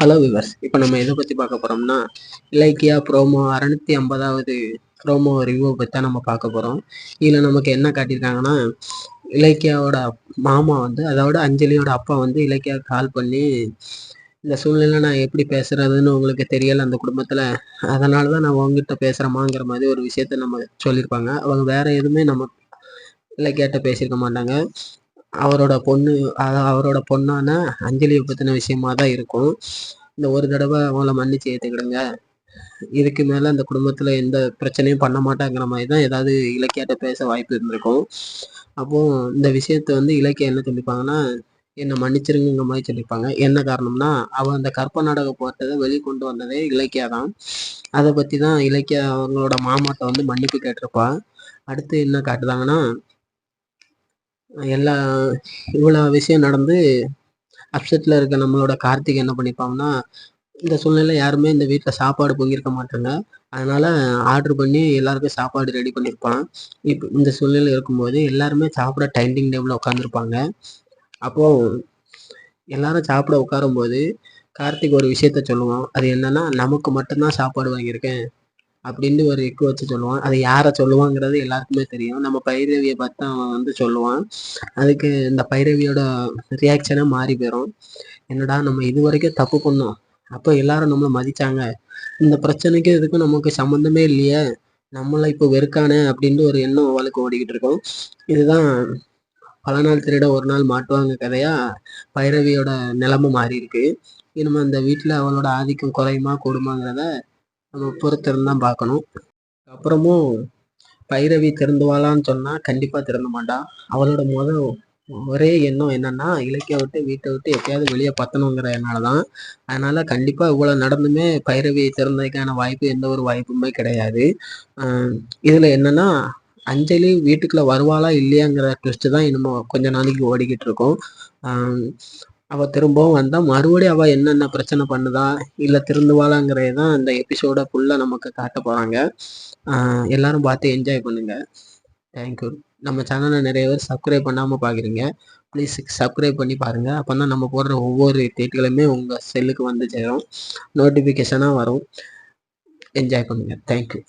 Hello viewers இப்போ நம்ம எதை பற்றி பார்க்க போகிறோம்னா இலக்கியா ப்ரோமோ அறநூற்றி ஐம்பதாவது ப்ரோமோ ரிவ்யூ பற்றி தான் நம்ம பார்க்க போகிறோம் இதில் நமக்கு என்ன காட்டியிருக்காங்கன்னா இலக்கியாவோட மாமா வந்து அதோட அஞ்சலியோட அப்பா வந்து இலக்கியா கால் பண்ணி இந்த சூழ்நிலை நான் எப்படி பேசுறதுன்னு உங்களுக்கு தெரியலை அந்த குடும்பத்தில். அதனால தான் நான் உங்ககிட்ட பேசுகிறேமாங்கிற மாதிரி ஒரு விஷயத்த நம்ம சொல்லியிருப்பாங்க. அவங்க வேற எதுவுமே நம்ம இலக்கியாட்ட பேசியிருக்க மாட்டாங்க. அவரோட பொண்ணு அவரோட பொண்ணான அஞ்சலியை பற்றின விஷயமா தான் இருக்கும். இந்த ஒரு தடவை அவங்கள மன்னிச்சு ஏற்றுக்கிடுங்க இதுக்கு மேலே அந்த குடும்பத்தில் எந்த பிரச்சனையும் பண்ண மாட்டாங்கிற மாதிரி தான் ஏதாவது இலக்கியாட்ட பேச வாய்ப்பு இருந்திருக்கும். அப்போது இந்த விஷயத்த வந்து இலக்கியம் என்ன சொல்லிப்பாங்கன்னா என்னை மன்னிச்சிருங்கிற மாதிரி சொல்லியிருப்பாங்க என்ன காரணம்னா அவள் அந்த கற்ப நாடகம் போட்டதை வெளிக்கொண்டு வந்ததே இலக்கியா தான் அதை பற்றி தான் இலக்கியா அவங்களோட மாமாட்ட வந்து மன்னிப்பு கேட்டிருப்பா. அடுத்து என்ன காட்டுதாங்கன்னா எல்லா இவ்வளோ விஷயம் நடந்து அப்செட்டில் இருக்க நம்மளோட கார்த்திக் என்ன பண்ணிப்பாங்கன்னா இந்த சூழ்நிலை யாருமே இந்த வீட்டில் சாப்பாடு பொங்கியிருக்க மாட்டாங்க. அதனால் ஆர்டர் பண்ணி எல்லாருக்கும் சாப்பாடு ரெடி பண்ணியிருப்பான் இப்போ இந்த சூழ்நிலை இருக்கும்போது எல்லாருமே சாப்பிட டைனிங் டேபிளில் உட்காந்துருப்பாங்க அப்போது எல்லாரும் சாப்பிட உட்காரும்போது கார்த்திக் ஒரு விஷயத்த சொல்லுவான். அது என்னன்னா நமக்கு மட்டும்தான் சாப்பாடு வாங்கியிருக்கேன். அப்படின்னு ஒரு எக்கு வச்சு சொல்லுவான். அதை யாரை சொல்லுவாங்கிறது எல்லாருக்குமே தெரியும். நம்ம பைரவியை பார்த்து அவன் வந்து சொல்லுவான். அதுக்கு இந்த பைரவியோட ரியாக்ஷனே மாறி போயிடும் என்னடா நம்ம இது வரைக்கும் தப்பு பண்ணோம். அப்போ எல்லாரும் நம்மளை மதிச்சாங்க. இந்த பிரச்சனைக்கு இதுக்கும் நமக்கு சம்மந்தமே இல்லையே. நம்மளை இப்போ வெறுக்கானே அப்படின்ட்டு ஒரு எண்ணம் அவளுக்கு ஓடிக்கிட்டு இருக்கோம். இதுதான் பல நாள் திருட ஒரு நாள் மாட்டுவாங்க கதையா? பைரவியோட நிலைமை மாறி இருக்கு இனிமே அந்த வீட்டில் அவளோட ஆதிக்கம் குறையுமா கூடுமாங்கிறத நம்ம பொறுத்திருந்து தான் பார்க்கணும். அப்புறமும் பைரவி திறந்துவாளான்னு சொன்னால் கண்டிப்பாக திறந்த மாட்டா. அவளோட முதல் ஒரே எண்ணம் என்னன்னா இலக்கிய விட்டு வீட்டை விட்டு எப்பயாவது வெளியே பத்தணுங்கிற என்னால் தான் அதனால கண்டிப்பாக இவ்வளோ நடந்துமே பைரவி திறந்ததுக்கான வாய்ப்பு எந்த ஒரு வாய்ப்புமே கிடையாது. இதில் என்னன்னா அஞ்சலி வீட்டுக்குள்ளே வருவாளா இல்லையாங்கிற ட்விஸ்ட்டு தான் இன்னும் கொஞ்ச நாளைக்கு ஓடிக்கிட்டு இருக்கோம். அவள் திரும்பவும் வந்தால் மறுபடியும் அவள் என்னென்ன பிரச்சனை பண்ணுதா இல்லை திருந்துவாளாங்கிறத தான் இந்த எபிசோட ஃபுல்லாக நமக்கு காட்ட போகிறாங்க எல்லாரும் பார்த்து என்ஜாய் பண்ணுங்க. தேங்க்யூ நம்ம சேனலை நிறைய பேர் சப்ஸ்கிரைப் பண்ணாமல் பார்க்குறீங்க ப்ளீஸ் சப்ஸ்கிரைப் பண்ணி பாருங்கள் அப்போ தான் நம்ம போடுற ஒவ்வொரு தேட்டுகளுமே உங்கள் செல்லுக்கு வந்து சேரும். நோட்டிஃபிகேஷனாக வரும். என்ஜாய் பண்ணுங்கள் தேங்க்யூ